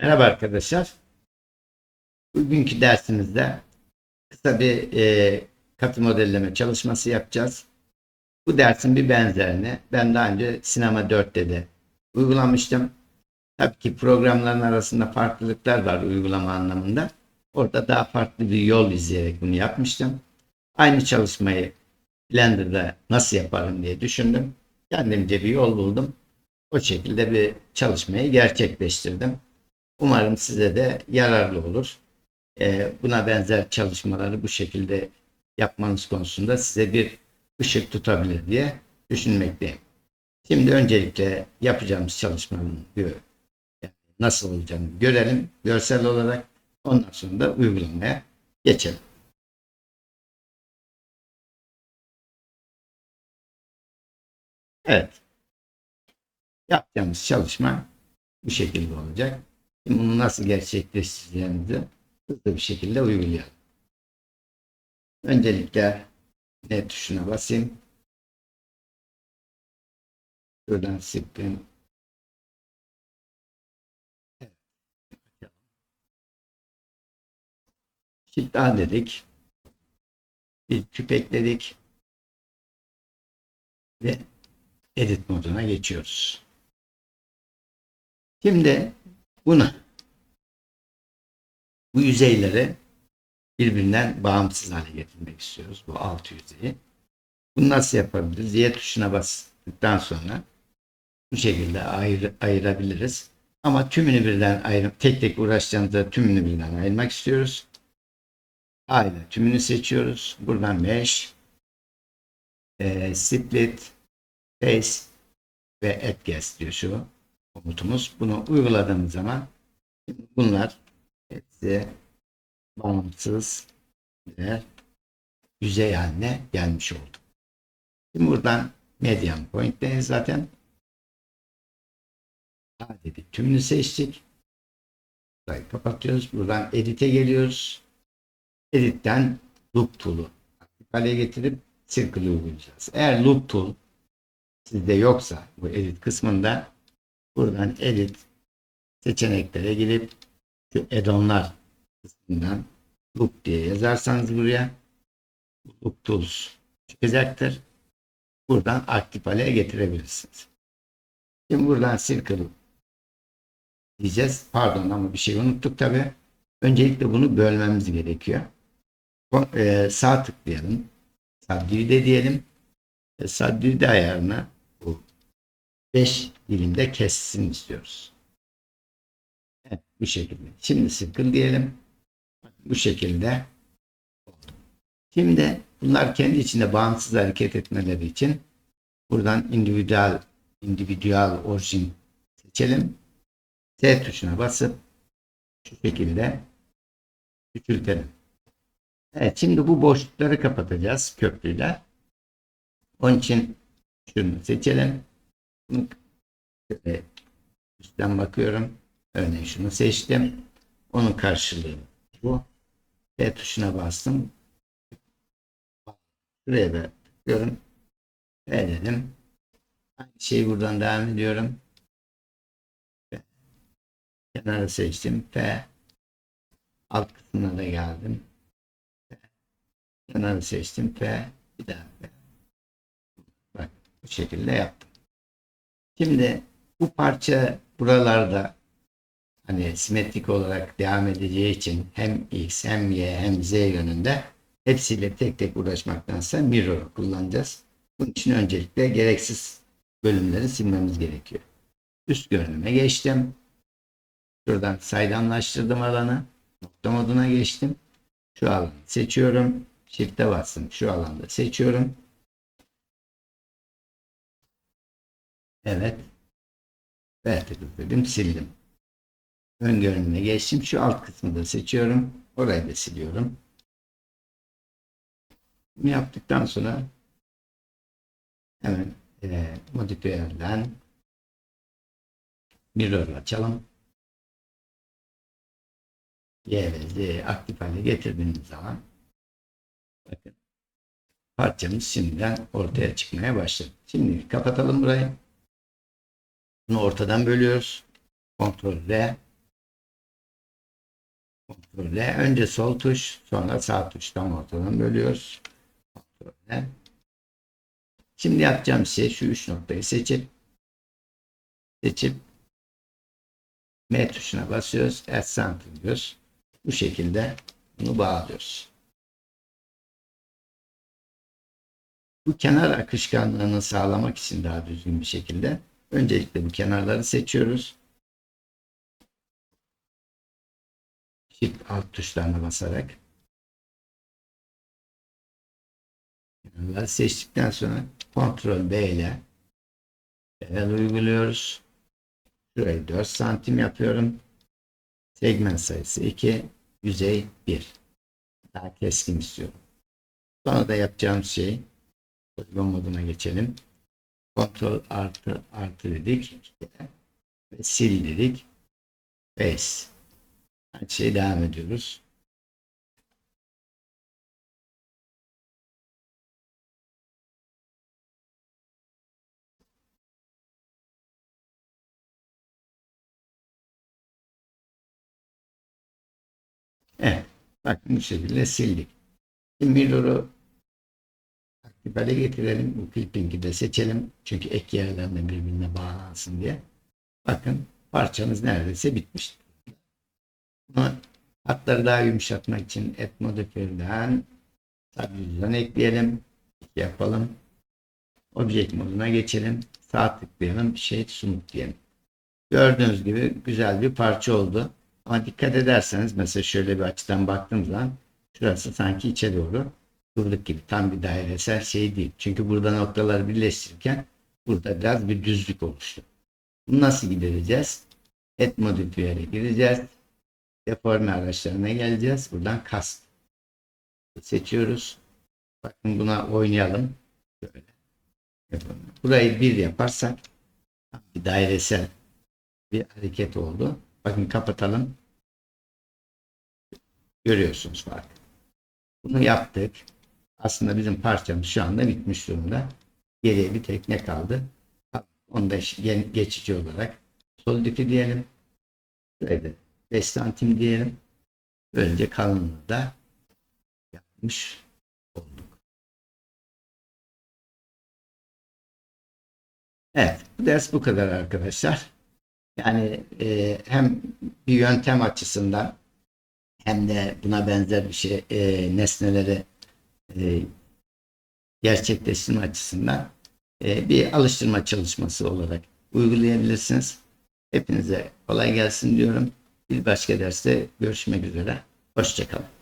Merhaba arkadaşlar. Bugünkü dersimizde kısa bir e, katı modelleme çalışması yapacağız. Bu dersin bir benzerini ben daha önce Sinema 4'te de uygulamıştım. Tabii ki programların arasında farklılıklar var uygulama anlamında. Orada daha farklı bir yol izleyerek bunu yapmıştım. Aynı çalışmayı Blender'da nasıl yaparım diye düşündüm. Kendimce bir yol buldum. O şekilde bir çalışmayı gerçekleştirdim. Umarım size de yararlı olur. Ee, buna benzer çalışmaları bu şekilde yapmanız konusunda size bir ışık tutabilir diye düşünmekteyim. Şimdi öncelikle yapacağımız çalışmanın nasıl olacağını görelim görsel olarak. Ondan sonra da uygulamaya geçelim. Evet. Yapacağımız çalışma bu şekilde olacak. Şimdi bunu nasıl gerçekleştireceğimizi hızlı bir şekilde uygulayalım. Öncelikle ne tuşuna basayım. Şuradan sıkayım. Shift A dedik. Bir küp ekledik. Ve edit moduna geçiyoruz. Şimdi bunu bu yüzeyleri birbirinden bağımsız hale getirmek istiyoruz. Bu alt yüzeyi. Bunu nasıl yapabiliriz? Y tuşuna bastıktan sonra bu şekilde ayır, ayırabiliriz. Ama tümünü birden ayır, tek tek uğraşacağımızda tümünü birden ayırmak istiyoruz. A tümünü seçiyoruz. Buradan mesh, e, split, face ve add guest diyor şu komutumuz. Bunu uyguladığımız zaman bunlar hepsi bağımsız birer yüzey haline gelmiş oldu. Şimdi buradan median point'teyiz zaten. A dedik. Tümünü seçtik. Burayı kapatıyoruz. Buradan edit'e geliyoruz. Edit'ten loop tool'u aktif hale getirip circle'ı uygulayacağız. Eğer loop tool sizde yoksa bu edit kısmında buradan edit seçeneklere girip şu add-on'lar kısmından loop diye yazarsanız buraya loop tools çıkacaktır. Buradan aktif hale getirebilirsiniz. Şimdi buradan circle diyeceğiz. Pardon ama bir şey unuttuk tabi. Öncelikle bunu bölmemiz gerekiyor. E, sağ tıklayalım. Subdivide diyelim. E, subdivide ayarına 5 dilimde kessin istiyoruz. Evet, bu şekilde. Şimdi circle diyelim. Bu şekilde. Şimdi bunlar kendi içinde bağımsız hareket etmeleri için buradan individual individual origin seçelim. S tuşuna basıp şu şekilde küçültelim. Evet şimdi bu boşlukları kapatacağız köprüyle. Onun için şunu seçelim. Üstten bakıyorum. Örneğin şunu seçtim. Onun karşılığı bu. B tuşuna bastım. Şuraya da tıklıyorum. P dedim. Aynı şeyi buradan devam ediyorum. P. Kenarı seçtim. P. Alt kısmına da geldim. P. Kenarı seçtim. P. Bir daha P. Bak bu şekilde yaptım. Şimdi bu parça buralarda hani simetrik olarak devam edeceği için hem x hem y hem z yönünde hepsiyle tek tek uğraşmaktansa mirror kullanacağız. Bunun için öncelikle gereksiz bölümleri silmemiz gerekiyor. Üst görünüme geçtim. Şuradan saydamlaştırdım alanı. Nokta moduna geçtim. Şu alanı seçiyorum. Shift'e bastım. Şu alanda seçiyorum. Evet. Vertical dedim sildim. Ön görünüme geçtim. Şu alt kısmı da seçiyorum. Orayı da siliyorum. Bunu yaptıktan sonra hemen e, modifiyerden mirror açalım. Y ve Z aktif hale getirdiğimiz zaman bakın parçamız şimdiden ortaya çıkmaya başladı. Şimdi kapatalım burayı. Bunu ortadan bölüyoruz. Ctrl R Böyle önce sol tuş sonra sağ tuş tam ortadan bölüyoruz. Böyle. Şimdi yapacağım şey şu üç noktayı seçip seçip M tuşuna basıyoruz. Add center diyoruz. Bu şekilde bunu bağlıyoruz. Bu kenar akışkanlığını sağlamak için daha düzgün bir şekilde öncelikle bu kenarları seçiyoruz. Shift alt tuşlarına basarak kenarları seçtikten sonra Ctrl B ile bevel uyguluyoruz. Şurayı 4 santim yapıyorum. Segment sayısı 2, yüzey 1. Daha keskin istiyorum. Sonra da yapacağım şey poligon moduna geçelim. Ctrl artı artı dedik. Ve sil dedik. Base. Her şey devam ediyoruz. Evet. Bakın bu şekilde sildik. Şimdi mirror'u hale getirelim. Clipping'i de seçelim. Çünkü ek yerlerle birbirine bağlansın diye. Bakın parçamız neredeyse bitmiş. Bunu hatları daha yumuşatmak için et modifier'den subdivision ekleyelim. Yapalım. Object moduna geçelim. Sağ tıklayalım. Shade Smooth diyelim. Gördüğünüz gibi güzel bir parça oldu. Ama dikkat ederseniz mesela şöyle bir açıdan baktığım zaman şurası sanki içe doğru kıvrık gibi. Tam bir dairesel şey değil. Çünkü burada noktaları birleştirirken burada biraz bir düzlük oluştu. Bunu nasıl gidereceğiz? Et modifiyere gireceğiz. Deforme araçlarına geleceğiz. Buradan kast seçiyoruz. Bakın buna oynayalım. Böyle. Burayı bir yaparsak bir dairesel bir hareket oldu. Bakın kapatalım. Görüyorsunuz farkı. Bunu yaptık. Aslında bizim parçamız şu anda bitmiş durumda. Geriye bir tek ne kaldı? Onu da ge- geçici olarak solidify diyelim. Şöyle 5 santim diyelim. Böylece kalınlığı da yapmış olduk. Evet, bu ders bu kadar arkadaşlar. Yani e, hem bir yöntem açısından hem de buna benzer bir şey e, nesneleri e, gerçekleştirme açısından e, bir alıştırma çalışması olarak uygulayabilirsiniz. Hepinize kolay gelsin diyorum. Bir başka derste görüşmek üzere. Hoşçakalın.